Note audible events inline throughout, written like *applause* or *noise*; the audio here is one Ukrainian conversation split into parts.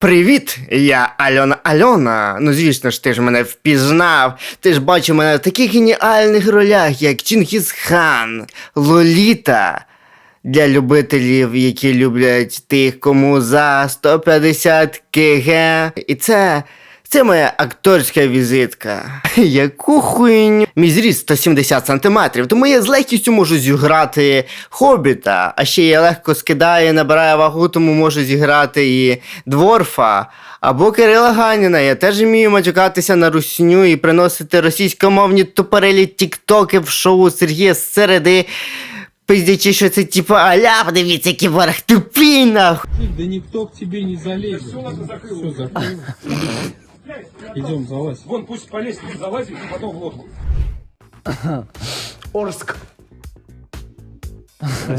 Привіт, я Альона Альона. Ну звісно ж, ти ж мене впізнав. Ти ж бачив мене в таких геніальних ролях, як Чингіз Лоліта. Для любителів, які люблять тих, кому за 150 кг. І це. Це моя акторська візитка. *laughs* Яку хуйню? Мій зріст 170 сантиметрів, тому я з легкістю можу зіграти хобіта, а ще я легко скидаю, набираю вагу, тому можу зіграти і дворфа. Або Кирила Ганіна. Я теж вмію матюкатися на русню і приносити російськомовні тупорелі тіктоки в шоу Сергія Середи. Пиздячи, що це типу аля, подивіться, який ворог тупий нахуй. Да никто к тебе не залезет. Все, закрыл. Идем, залазь. Вон пусть по лестнице залазит и потом в лодку.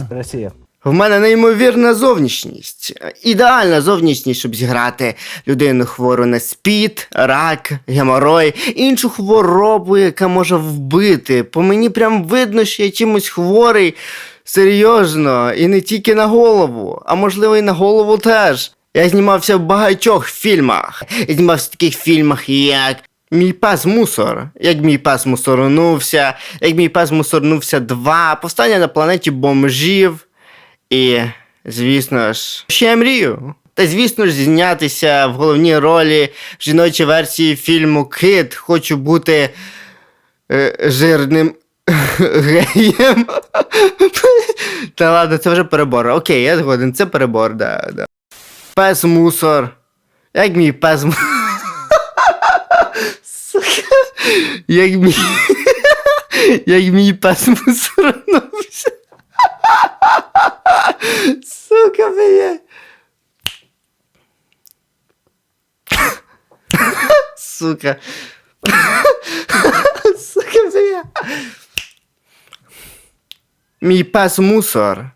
Россия. В мене неймовірна зовнішність. Ідеальна зовнішність, щоб зіграти людину хвору на спід, рак, геморой, іншу хворобу, яка може вбити. По мені прям видно, що я чимось хворий. Серйозно, і не тільки на голову, а можливо і на голову теж. Я знімався в багатьох фільмах. Я знімався в таких фільмах, як Мій пес мусор, як мій пес мусорнувся, як мій пес мусорнувся 2, повстання на планеті бомжів. І, звісно ж, ще я мрію. Та звісно ж, знятися в головній ролі в жіночій версії фільму Кит. Хочу бути е, жирним *laughs* геєм. Та ладно, це вже перебор. Окей, я згоден, це перебор, да, да. Пес мусор. Як мій пес мусор. Сука. Як мій. Як мій пес мусорнувся. Сука, блядь. Сука. Сука, блядь. Мій пес мусор.